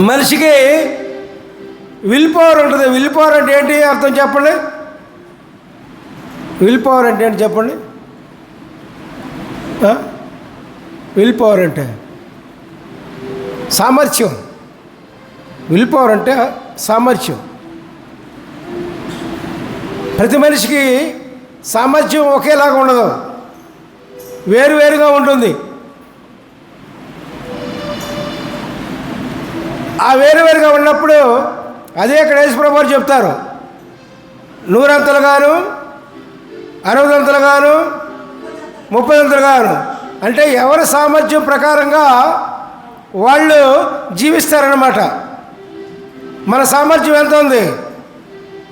మనిషికి will power ఉంటుంది. Will power అంటే ఏంటి? అర్థం చెప్పండి. విల్ పవర్ అంటే ఏంటి చెప్పండి? విల్ పవర్ అంటే సామర్థ్యం. విల్ పవర్ అంటే సామర్థ్యం. ప్రతి మనిషికి సామర్థ్యం ఒకేలాగా ఉండదు. వేరువేరుగా ఉంటుంది. ఆ వేరువేరుగా ఉన్నప్పుడు అదే ఇక్కడ యేసుప్రభు వారు చెప్తారు. నూరంతలుగాను అరవదంతలుగాను ముప్పదంతలుగాను అంటే ఎవరి సామర్థ్యం ప్రకారంగా వాళ్ళు జీవిస్తారనమాట మన సామర్థ్యం ఎంత ఉంది?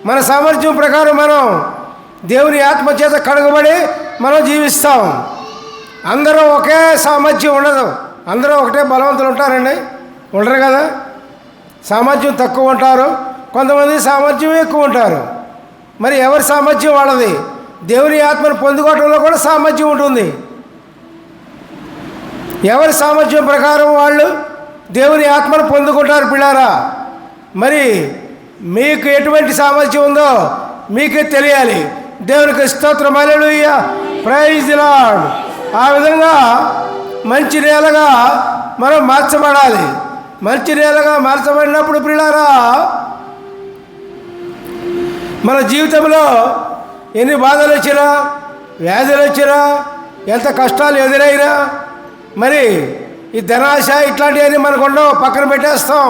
మన సామర్థ్యం ప్రకారం మనం దేవుని ఆత్మ చేత కడగబడి మనం జీవిస్తాం. అందరూ ఒకే సామర్థ్యం ఉండదు. అందరూ ఒకటే బలవంతులు ఉంటారండి. ఉండరు కదా? సామర్థ్యం తక్కువ ఉంటారు. కొంతమంది సామర్థ్యం ఎక్కువ ఉంటారు. మరి ఎవరి సామర్థ్యం వాళ్ళది? దేవుని ఆత్మను పొందుకోవటంలో కూడా సామర్థ్యం ఉంటుంది. ఎవరి సామర్థ్యం ప్రకారం వాళ్ళు దేవుని ఆత్మను పొందుకుంటారు పిల్లారా? మరి మీకు ఎటువంటి సామర్థ్యం ఉందో మీకే తెలియాలి. దేవునికి స్తోత్రం. అలెలుయ్య ప్రైజ్ లాడ్ ఆ విధంగా మంచి నేలగా మనం మార్చబడాలి. మంచి నేలగా మార్చబడినప్పుడు పిల్లారా మన జీవితంలో ఎన్ని బాధలు వచ్చినా వ్యాధులు వచ్చినా ఎంత కష్టాలు ఎదురైనా మరి ఈ ధనాశ ఇట్లాంటివన్నీ మనకు ఉండవు పక్కన పెట్టేస్తాం.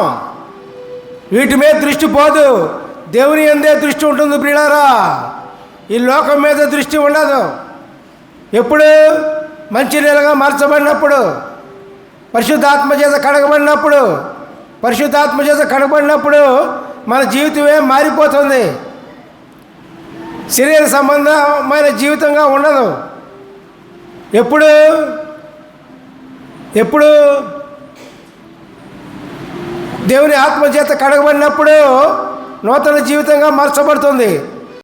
వీటి మీద దృష్టి పోదు. దేవుని ఎందే దృష్టి ఉంటుంది ప్రియులారా? ఈ లోకం మీద దృష్టి ఉండదు. ఎప్పుడు మంచి నెలగా మార్చబడినప్పుడు పరిశుద్ధాత్మ చేత కడగబడినప్పుడు పరిశుద్ధాత్మ చేత కడగబడినప్పుడు మన జీవితమే మారిపోతుంది. శరీర సంబంధమైన జీవితంగా ఉండదు. ఎప్పుడు ఎప్పుడు దేవుని ఆత్మ చేత కడగబడినప్పుడు నూతన జీవితంగా మార్చబడుతుంది.